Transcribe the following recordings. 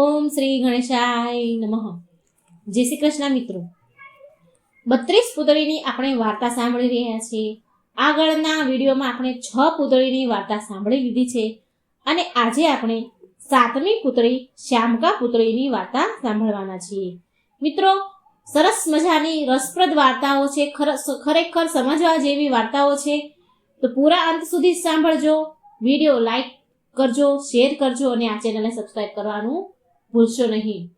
ઓમ શ્રી ગણેશાય નમઃ. જય શ્રી કૃષ્ણ મિત્રો. બત્રીસ પૂતળીની આપણે વાર્તા સાંભળી રહ્યા છીએ. આગળના વિડીયોમાં આપણે છ પૂતળીની વાર્તા સાંભળી લીધી છે. અને આજે આપણે સાતમી પૂતળી શ્યામકા પૂતળીની વાર્તા સાંભળવાના છીએ. મિત્રો, સરસ મજાની રસપ્રદ વાર્તાઓ છે, ખર- ખરેખર સમજવા જેવી વાર્તાઓ છે. તો પૂરા અંત સુધી સાંભળજો. વીડિયો લાઈક કરજો, શેર કરજો અને આ ચેનલને સબસ્ક્રાઈબ કરવાનું ભૂલશો નહીં.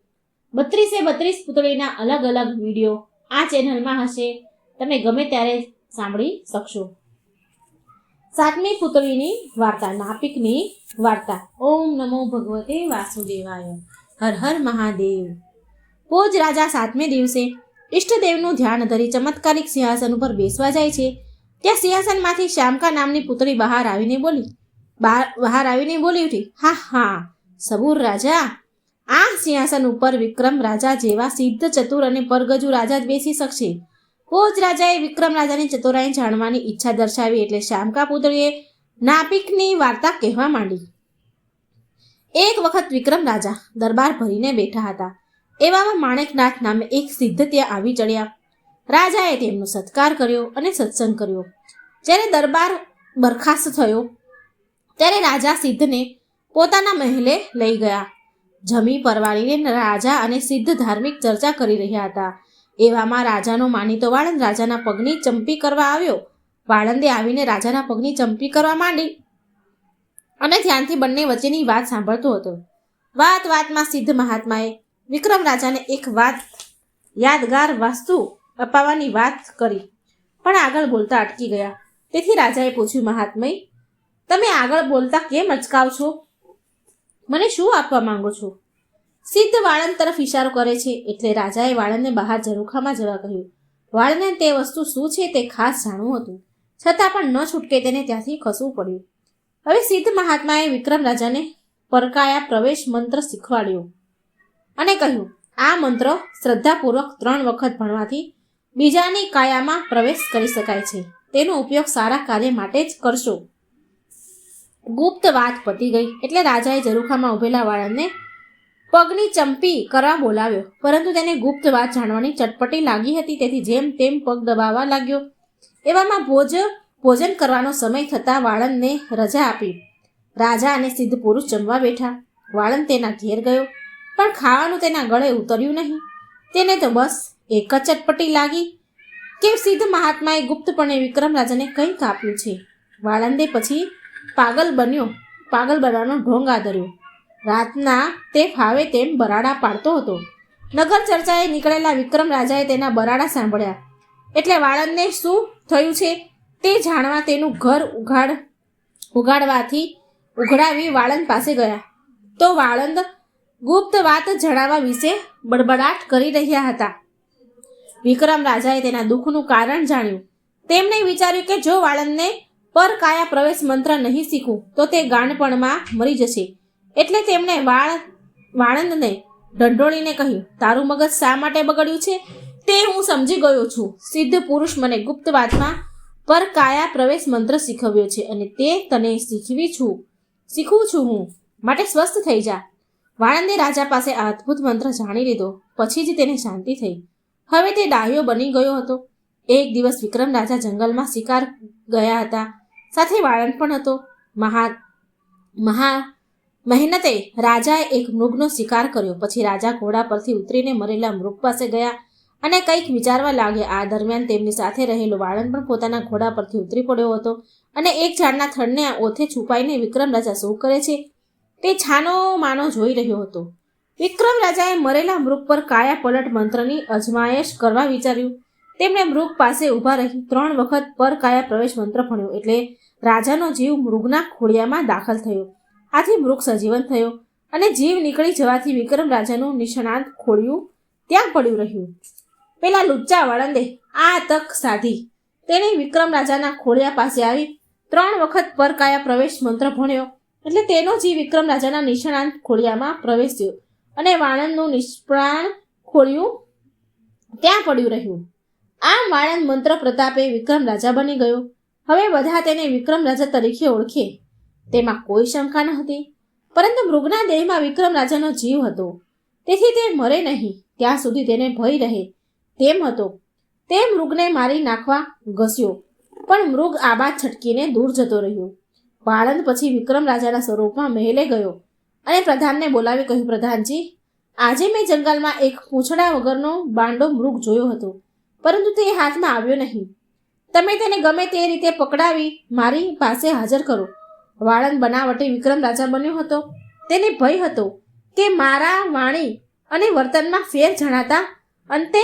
બત્રીસે બત્રીસ પૂતળીના અલગ અલગ વીડિયો આ ચેનલમાં હશે. તમે ગમે ત્યારે સાંભળી શકશો. સાતમી પુતળીની વાર્તા, નાપિકની વાર્તા. ઓમ નમો ભગવતે વાસુદેવાય. હર હર મહાદેવ. પોજ રાજા સાતમે દિવસે ઈષ્ટદેવનું ધ્યાન ધરી ચમત્કારિક સિંહાસન ઉપર બેસવા જાય છે. ત્યાં સિંહાસનમાંથી શ્યામકા નામની પુતળી બહાર આવીને બોલી, બહાર આવીને બોલી ઉઠી, હા હા, સબૂર રાજા આ સિંહાસન ઉપર વિક્રમ રાજા જેવા સિદ્ધ ચતુર અને પરગજુ રાજા જ બેસી શકશે. કોચ રાજાએ વિક્રમ રાજાની ચતુરાઈ જાણવાની ઈચ્છા દર્શાવી એટલે શામકા પુતળીએ નાપિકની વાર્તા કહેવા માંડી. એક વખત વિક્રમ રાજા દરબાર ભરીને બેઠા હતા. એવામાં માણેકનાથ નામે એક સિદ્ધ ત્યાં આવી ચડ્યા. રાજાએ તેમનો સત્કાર કર્યો અને સત્સંગ કર્યો. જ્યારે દરબાર બરખાસ્ત થયો, ત્યારે રાજા સિદ્ધને પોતાના મહેલે લઈ ગયા. જમી પરવાળીને રાજા અને સિદ્ધ ધાર્મિક ચર્ચા કરી રહ્યા હતા. એવામાં રાજાનો માનીતો વાળંદ રાજાના પગની ચંપી કરવા આવ્યો. વાળંદે આવીને રાજાના પગની ચંપી કરવા માંડી અને ધ્યાનથી બંને વચ્ચેની વાત સાંભળતો હતો. વાત વાતમાં સિદ્ધ મહાત્માએ વિક્રમ રાજાને એક વાત, યાદગાર વાસ્તુ અપાવવાની વાત કરી, પણ આગળ બોલતા અટકી ગયા. તેથી રાજાએ પૂછ્યું, મહાત્મય, તમે આગળ બોલતા કેમ અચકાવ છો? મને શું આપવા માંગો છો? સિદ્ધ વાળંદ તરફ ઇશારો કરે છે એટલે રાજાએ વાળંદને બહાર ઝરૂખામાં જવા કહ્યું. વાળંદને તે વસ્તુ શું છે તે ખાસ જાણવું હતું. છતાં પણ ન છૂટકે તેને ત્યાંથી ખસવું પડ્યું. હવે સિદ્ધ મહાત્માએ વિક્રમ રાજાને પરકાયા પ્રવેશ મંત્ર શીખવાડ્યો અને કહ્યું, આ મંત્ર શ્રદ્ધાપૂર્વક ત્રણ વખત ભણવાથી બીજાની કાયામાં પ્રવેશ કરી શકાય છે. તેનો ઉપયોગ સારા કાર્ય માટે જ કરશો. ગુપ્ત વાત પતી ગઈ એટલે રાજાએ ઝરૂખામાં ઉભેલા વાળંદને પગની ચંપી કરવા બોલાવ્યો. પરંતુ તેને ગુપ્ત વાત જાણવાની ચટપટી લાગી હતી, તેથી જેમ તેમ પગ દબાવવા લાગ્યો. એવામાં ભોજ, ભોજન કરવાનો સમય થતાં વાળંદને રજા આપી. રાજા અને સિદ્ધ પુરુષ જમવા બેઠા. વાળંદ તેના ઘેર ગયો, પણ ખાવાનું તેના ગળે ઉતર્યું નહીં. તેને તો બસ એક જ ચટપટી લાગી કે સિદ્ધ મહાત્માએ ગુપ્તપણે વિક્રમ રાજાને કંઈક આપ્યું છે. વાળંદે પછી પાગલ બન્યો. પાગલ બનવાનો ઢોંગ આદર્યો. રાતના તે ફાવે તેમ બરાડા પાડતો હતો. નગર ચર્ચાએ નીકળેલા વિક્રમ રાજાએ તેના બરાડા સાંભળ્યા. એટલે વાળંદને શું થયું છે? તે જાણવા તેનું ઘર ઉઘાડ, ઉઘાડવાથી ઉઘડાવી વાળંદ પાસે ગયા. તો વાળંદ ગુપ્ત વાત જણાવવા વિશે બડબડાટ કરી રહ્યા હતા. વિક્રમ રાજાએ તેના દુઃખનું કારણ જાણ્યું. તેમણે વિચાર્યું કે જો વાળંદને પર કાયા પ્રવેશ મંત્ર નહીં શીખું, તો તે ગાંડપણમાં મરી જશે. એટલે તેમણે વાળ વાળંદને ઢંઢોળીને કહ્યું, તારું મગજ શા માટે બગડ્યું છે? તે હું સમજી ગયો છું. સિદ્ધ પુરુષ મને ગુપ્ત વાતમાં પર કાયા પ્રવેશ મંત્ર શીખવ્યો છે અને તે તને શીખવી છું. શીખવું છું હું. માટે સ્વસ્થ થઈ જા. વાણંદે રાજા પાસે અદ્ભુત મંત્ર જાણી લીધો. પછી જ તેને શાંતિ થઈ. હવે તે ડાહ્યો બની ગયો હતો. એક દિવસ વિક્રમ રાજા જંગલમાં શિકાર ગયા હતા. સાથે વાળંદ પણ હતો. મહા મહા મહેનતે રાજાએ એક મૃગનો શિકાર કર્યો. પછી રાજા ઘોડા પરથી ઉતરીને મરેલા મૃગ પાસે ગયા અને કંઈક વિચારવા લાગ્યા. આ દરમિયાન તેમની સાથે રહેલો વાળંદ પણ પોતાના ઘોડા પરથી ઉતરી પડ્યો હતો અને એક ઝાડના થડને ઓથે છુપાઈને વિક્રમ રાજા શું કરે છે તે છાનો માનો જોઈ રહ્યો હતો. વિક્રમ રાજાએ મરેલા મૃગ પર કાયા પલટ મંત્રની અજમાયશ કરવા વિચાર્યું. તેમણે મૃગ પાસે ઊભા રહી ત્રણ વખત પર કાયા પ્રવેશ મંત્ર ભણ્યો એટલે રાજાનો જીવ મૃગના ખોળિયામાં દાખલ થયો. આથી મૃગ સજીવન થયો અને જીવ નીકળી જવાથી વિક્રમ રાજાનું નિષ્ણાંત ખોળિયું ત્યાં પડ્યું રહ્યું. પેલા લુચ્ચા વળંદે આ તક સાધી. તેણે વિક્રમ રાજાના ખોળિયા પાસે આવી ત્રણ વખત પર કાયા પ્રવેશ મંત્ર ભણ્યો એટલે તેનો જીવ વિક્રમ રાજાના નિષ્ણાંત ખોળિયામાં પ્રવેશ્યો અને વાણંદનું નિષ્પ્રાણ ખોળિયું ત્યાં પડ્યું રહ્યું. આમ વાણંદ મંત્ર પ્રતાપે વિક્રમ રાજા બની ગયો. હવે બધા તેને વિક્રમ રાજા તરીકે ઓળખે. તેમાં કોઈ શંકા ન હતી, પરંતુ મૃગના દેહમાં વિક્રમ રાજાનો જીવ હતો. તેથી તે મરે નહીં, ત્યાં સુધી તેને ભય રહે. તેમ હતો. તે મૃગને મારી નાખવા ઘસ્યો, પણ મૃગ આબાદ છટકીને દૂર જતો રહ્યો. વાળંદ પછી વિક્રમ રાજાના સ્વરૂપમાં મહેલે ગયો અને પ્રધાનને બોલાવી કહ્યું, પ્રધાનજી, આજે મેં જંગલમાં એક પૂંછડા વગરનો બાંડો મૃગ જોયો હતો. પરંતુ તે હાથમાં આવ્યો નહીં. તમે તેને ગમે તે રીતે પકડાવી મારી પાસે હાજર કરો. વાળંદ બનાવટી વિક્રમ રાજા બન્યો હતો. તેને ભય હતો કે મારા વાણી અને વર્તનમાં ફેર જણાતા અંતે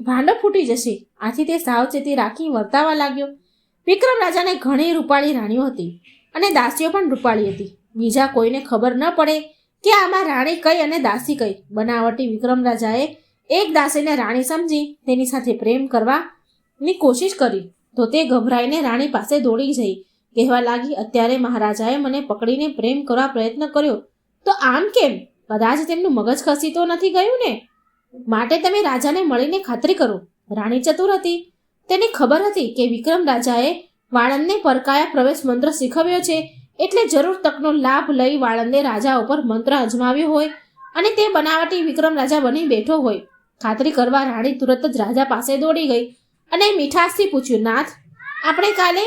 ભાંડો ફૂટી જશે. આથી તે સાવચેતી રાખી વર્તાવા લાગ્યો. વિક્રમ રાજાને ઘણી રૂપાળી રાણીઓ હતી અને દાસીઓ પણ રૂપાળી હતી. બીજા કોઈને ખબર ન પડે કે આમાં રાણી કઈ અને દાસી કઈ. બનાવટી વિક્રમ રાજાએ એક દાસીને રાણી સમજી તેની સાથે પ્રેમ કરવાની કોશિશ કરી, તો તે ગભરાઈને રાણી પાસે દોડી જઈ. કહેવા લાગી, અત્યારે મહારાજાએ મને પકડીને પ્રેમ કરવા પ્રયત્ન કર્યો. તો આમ કેમ? કદાચ તેમનું મગજ ખસી તો નથી ગયું ને? માટે તમે રાજાને મળીને ખાતરી કરો. રાણી ચતુર હતી. તેને ખબર હતી કે વિક્રમ રાજાએ વાળંદને પરકાયા પ્રવેશ મંત્ર શીખવ્યો છે, એટલે જરૂર તકનો લાભ લઈ વાળંદે રાજા ઉપર મંત્ર અજમાવ્યો હોય અને તે બનાવટી વિક્રમ રાજા બની બેઠો હોય. ખાતરી કરવા રાણી તુરત જ રાજા પાસે દોડી ગઈ અને મીઠાશથી પૂછ્યું, નાથ, આપણે કાલે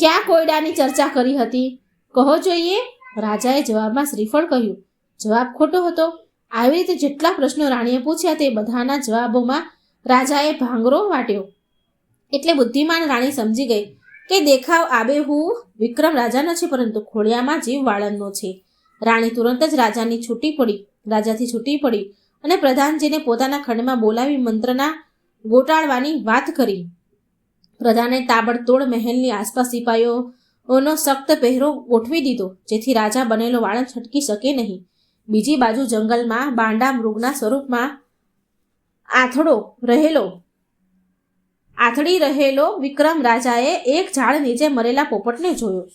ક્યાં કોયડાની ચર્ચા કરી હતી? કહો જોઈએ, રાજાએ જવાબમાં શ્રીફળ કહ્યું. જવાબ ખોટો હતો. આવી રીતે જેટલા પ્રશ્નો રાણીએ પૂછ્યા તે બધાના જવાબોમાં રાજાએ ભાંગરો વાટ્યો. એટલે બુદ્ધિમાન રાણી સમજી ગઈ કે દેખાવ આબેહૂબ વિક્રમ રાજાનો છે, પરંતુ ખોળિયામાં જીવ વાળંદનો છે. રાણી તુરંત જ રાજાની છૂટી પડી. રાજાથી છૂટી પડી. અને પ્રધાનજીને પોતાના ખંડમાં બોલાવી મંત્રના ગોટાળવાની વાત કરી. પ્રધાને તાબડતોડ મહેલની આસપાસ સિપાહીઓનો સખ્ત પહેરો ગોઠવી દીધો, જેથી રાજા બનેલો વાળંદ છટકી શકે નહીં. બીજી બાજુ જંગલમાં બાંડા મૃગના સ્વરૂપમાં આથડો રહેલો, આથડી રહેલો વિક્રમ રાજાએ એક ઝાડ નીચે મરેલા પોપટને જોયો.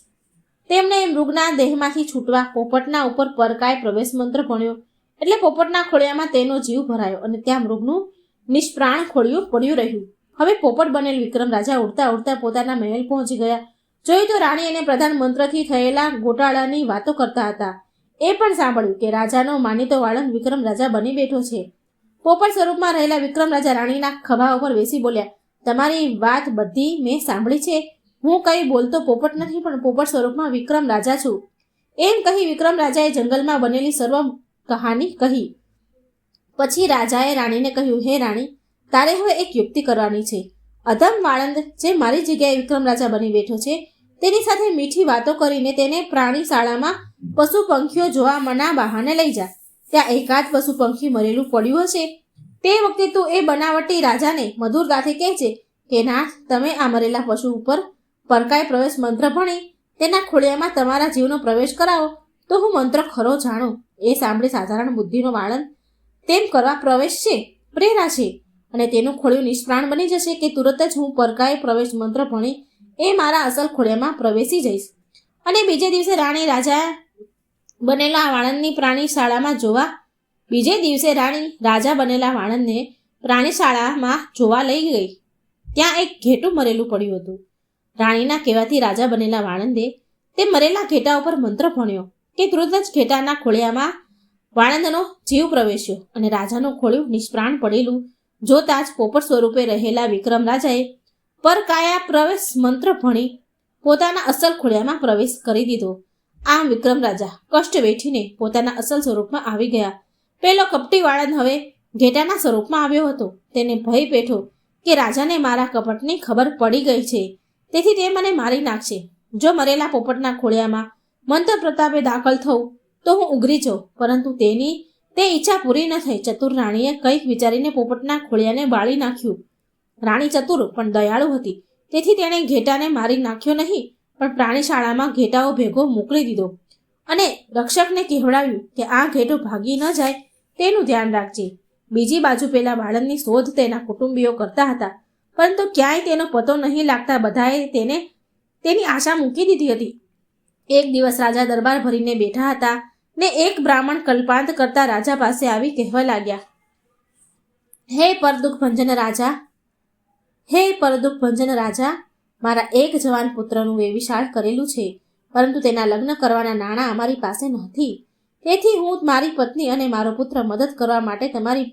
તેમણે મૃગના દેહમાંથી છૂટવા પોપટના ઉપર પરકાય પ્રવેશ મંત્ર ભણ્યો. એટલે પોપટના ખોળિયામાં તેનો જીવ ભરાયો અને ત્યાં મૃગનું નિષ્પ્રાણ ખોળિયું પડ્યું રહ્યું. હવે પોપટ બનેલ વિક્રમ રાજા ઉડતા ઉડતા પોતાના મહેલ પહોંચી ગયા. જોયું તો રાણી અને પ્રધાન મંત્રથી થયેલા ગોટાળાની વાતો કરતા હતા. એ પણ સાંભળ્યું કે રાજાનો માનીતો વાળંદ વિક્રમ રાજા બની બેઠો છે. પોપટ સ્વરૂપમાં રહેલા વિક્રમ રાજા રાણીના ખભા ઉપર બેસી બોલ્યા, તમારી વાત બધી મેં સાંભળી છે. હું કંઈ બોલતો પોપટ નથી, પણ પોપટ સ્વરૂપમાં વિક્રમ રાજા છું. એમ કહી વિક્રમ રાજાએ જંગલમાં બનેલી સર્વ કહાની કહી. પછી રાજાએ રાણીને કહ્યું, હે રાણી, તારે હવે એક યુક્તિ કરવાની છે. અધમ વાળંદ જે મારી જગ્યાએ વિક્રમ રાજા બની બેઠો છે, તેની સાથે મીઠી વાતો કરીને તેને પ્રાણી શાળામાં પશુ પંખીઓ જોવા મના બહાને લઈ જા. ત્યાં એકાદ પશુ પંખી મરેલું પડ્યું હશે. તે વખતે તું એ બનાવટી રાજાને મધુરતાથી કહેજે કે ના તમે આ મરેલા પશુ ઉપર પરકાય પ્રવેશ મંત્ર ભણી, તેના ખોળિયામાં તમારા જીવનો પ્રવેશ કરાવો, તો હું મંત્ર ખરો જાણું. એ સાંભળી સાધારણ બુદ્ધિનો વાળન તેમ કરવા પ્રવેશ છે, પ્રેરા છે. અને તેનું ખોળિયું નિષ્પ્રાણ બની જશે કે તુરત જ હું પરકાએ પ્રવેશ મંત્ર ભણી એ મારા અસલ ખોળિયામાં પ્રવેશી જઈશ. અને બીજે દિવસે રાણી રાજા બનેલા વાણંદની પ્રાણી શાળામાં જોવા, બીજે દિવસે રાણી રાજા બનેલા વાણંદને પ્રાણી શાળામાં જોવા લઈ ગઈ. ત્યાં એક ઘેટું મરેલું પડ્યું હતું. રાણીના કહેવાથી રાજા બનેલા વાણંદે તે મરેલા ઘેટા ઉપર મંત્ર ભણ્યો. કે તુરંત જ ઘેટાના ખોળિયામાં વાણંદનો જીવ પ્રવેશ્યો અને રાજાનું ખોળ્યું નિષ્પ્રાણ પડેલું જોતા જ પોપટ સ્વરૂપે રહેલા વિક્રમ રાજાએ પરકાયા પ્રવેશ મંત્ર ભણી પોતાના અસલ ખોળિયામાં પ્રવેશ કરી દીધો. આમ વિક્રમ રાજા કષ્ટ વેઠીને પોતાના અસલ સ્વરૂપમાં આવી ગયા. પેલો કપટી વાળંદ હવે ઘેટાના સ્વરૂપમાં આવ્યો હતો. તેને ભય પેઠો કે રાજાને મારા કપટની ખબર પડી ગઈ છે. તેથી તે મને મારી નાખશે. જો મરેલા પોપટના ખોળિયામાં મંત્ર પ્રતાપે દાખલ થવું તો હું ઉઘરી જાઉં. પરંતુ તેની તે ઈચ્છા પૂરી ન થઈ. ચતુર રાણીએ કંઈક વિચારીને પોપટના ખોળિયાને બાળી નાખ્યું. રાણી ચતુર, પણ દયાળુ હતી. તેથી તેણે ઘેટાને મારી નાખ્યો નહીં, પણ પ્રાણીશાળામાં ઘેટાઓ ભેગો મોકલી દીધો. અને રક્ષકને કહેવડાવ્યું કે આ ઘેટો ભાગી ન જાય, તેનું ધ્યાન રાખજે. બીજી બાજુ પેલા બાળકની શોધ તેના કુટુંબીઓ કરતા હતા. પરંતુ ક્યાંય તેનો પતો નહીં લાગતા બધાએ તેને તેની આશા મૂકી દીધી હતી. એક દિવસ રાજા દરબાર ભરીને બેઠા હતા ને એક બ્રાહ્મણ કલ્પાંત કરતા રાજા પાસે આવી કહેવા લાગ્યા, હે પરદુખ ભંજન રાજા, હે પરદુખ ભંજન રાજા, મારા એક જવાન પુત્રનું વેવિશાળ કરેલું છે, પરંતુ તેના લગ્ન કરવાના નાણાં અમારી પાસે નથી તેથી હું મારી પત્ની અને મારો પુત્ર મદદ કરવા માટે તમારી,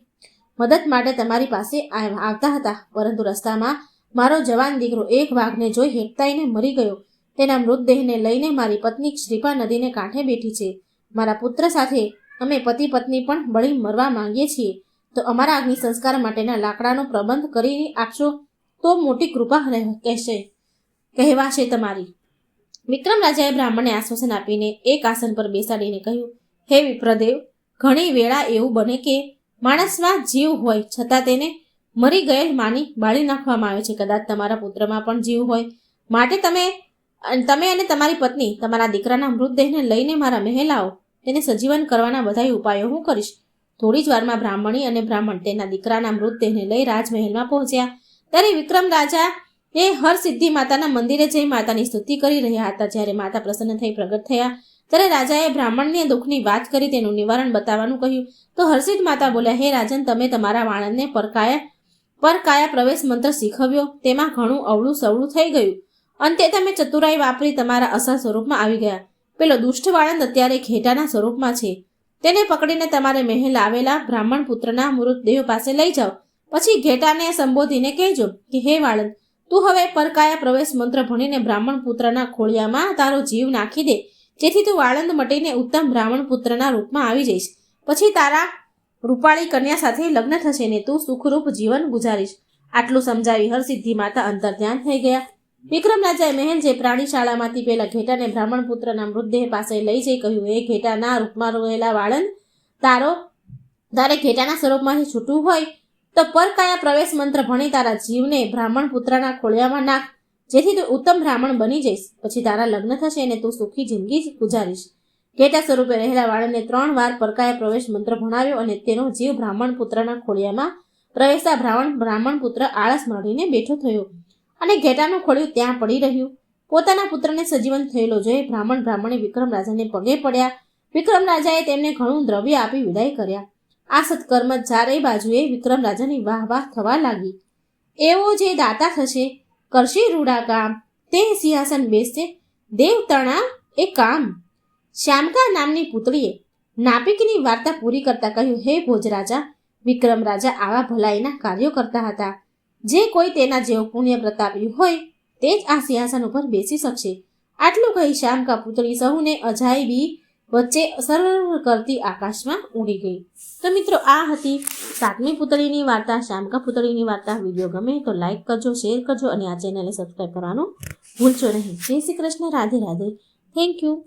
મદદ માટે તમારી પાસે આવતા હતા, પરંતુ રસ્તામાં મારો જવાન દીકરો એક વાઘને જોઈ હેકતાઈને મરી ગયો તેના મૃતદેહને લઈને મારી પત્ની શ્રીપા નદીને કાંઠે બેઠી છે. મારા પુત્ર સાથે અમે પતિ પત્ની પણ બળી મરવા માંગીએ છીએ. તો અમારા અગ્નિ સંસ્કાર માટેના લાકડાનો પ્રબંધ કરી આપશો તો મોટી કૃપા કહેશે. કહેવાશે તમારી. વિક્રમ રાજાએ બ્રાહ્મણને આશ્વાસન આપીને એક આસન પર બેસાડીને કહ્યું, હે વિપ્રદેવ, ઘણી વેળા એવું બને કે માણસમાં જીવ હોય છતાં તેને મરી ગયેલ માની બાળી નાખવામાં આવે છે. કદાચ તમારા પુત્રમાં પણ જીવ હોય. માટે તમે તમે અને તમારી પત્ની તમારા દીકરાના મૃતદેહને લઈને મારા મહેલ આવો. તેને સજીવન કરવાના બધા ઉપાયો હું કરીશ. થોડી જ વારમાં બ્રાહ્મણી અને બ્રાહ્મણ તેના દીકરાના મૃતદેહને લઈ રાજમહેલમાં પહોંચ્યા. ત્યારે વિક્રમ રાજા એ હરસિદ્ધિ માતાના મંદિરે જઈ માતાની સ્તુતિ કરી રહ્યા હતા. જ્યારે માતા પ્રસન્ન થઈ પ્રગટ થયા, ત્યારે રાજાએ બ્રાહ્મણને દુઃખની વાત કરી તેનું નિવારણ બતાવવાનું કહ્યું. તો હર્ષિત માતા બોલ્યા, હે રાજન, તમે તમારા વાણંદને પરકાયા પરકાયા પ્રવેશ મંત્ર શીખવ્યો. તેમાં ઘણું અવળું સવળું થઈ ગયું. અંતે તમે ચતુરાઈ વાપરી તમારા અસલ સ્વરૂપમાં આવી ગયા. પેલો દુષ્ટ વાળંદ અત્યારે ઘેટાના સ્વરૂપમાં છે. તેને પકડીને તમારે મહેલ આવેલા બ્રાહ્મણ પુત્રના મૃતદેહ પાસે લઈ જાઓ. પછી ઘેટાને સંબોધીને કહેજો કે, હે વાળંદ, તું હવે પરકાયા પ્રવેશ મંત્ર ભણીને બ્રાહ્મણ પુત્રના ખોળિયામાં તારો જીવ નાખી દે. જેથી તું વાળંદ મટીને ઉત્તમ બ્રાહ્મણ પુત્રના રૂપમાં આવી જઈશ. પછી તારા રૂપાળી કન્યા સાથે લગ્ન થશે ને તું સુખરૂપ જીવન ગુજારીશ. આટલું સમજાવી હરસિદ્ધિ માતા અંતર ધ્યાન થઈ ગયા. વિક્રમ રાજાએ મહેન જે પ્રાણીશાળામાંથી પેલા ઘેટાને બ્રાહ્મણ પુત્રના મૃતદેહ પાસે લઈ જઈ કહ્યું, એ ઘેટાના રૂપમાં રહેલા વાળંદ, તારો, તારે ઘેટાના સ્વરૂપમાંથી છૂટવું હોય તો પરકાયા પ્રવેશ મંત્ર ભણી તારા જીવને બ્રાહ્મણ પુત્રના ખોળિયામાં નાખ, જેથી તું ઉત્તમ બ્રાહ્મણ બની જઈશ. પછી તારા લગ્ન થશે અને તું સુખી જિંદગી ગુજારીશ. ઘેટા સ્વરૂપે રહેલા વાળંદને ત્રણ વાર પરકાયા પ્રવેશ મંત્ર ભણાવ્યો અને તેનો જીવ બ્રાહ્મણ પુત્રના ખોળિયામાં પ્રવેશતા બ્રાહ્મણ બ્રાહ્મણ પુત્ર આળસ મળીને બેઠો થયો. અને ઘેટાનું ખોળિયું ત્યાં પડી રહ્યું. પોતાના પુત્રને સજીવન થયેલો જોઈ બ્રાહ્મણ બ્રાહ્મણે વિક્રમ રાજાને પગે પડ્યા. વિક્રમ રાજાએ તેમને ઘણું દ્રવ્ય આપી વિદાય કર્યા. આ સત્કર્મ ચારેય બાજુએ વિક્રમ રાજાની વાહ વાહ થવા લાગી. એવો જે દાતા થશે, કરશે રૂડા કામ, તે સિંહાસન બેસશે દેવતણા એ કામ. શ્યામકા નામની પુતળીએ નાપિકની વાર્તા પૂરી કરતા કહ્યું, હે ભોજ રાજા વિક્રમ રાજા આવા ભલાઈના કાર્યો કરતા હતા. જે કોઈ તેના જેવો પુણ્ય પ્રતાપ્યું હોય, તે જ આ સિંહાસન ઉપર બેસી શકશે. આટલું કહી શ્યામકા પુતળી સહુને અજાયબી વચ્ચે સરળ કરતી આકાશમાં ઉડી ગઈ. તો મિત્રો, આ હતી સાતમી પુતળીની વાર્તા. શ્યામકા પુતળીની વાર્તા. વીડિયો ગમે તો લાઇક કરજો, શેર કરજો અને આ ચેનલને સબસ્ક્રાઈબ કરવાનું ભૂલશો નહીં. જય શ્રી કૃષ્ણ. રાધે રાધે. Thank you.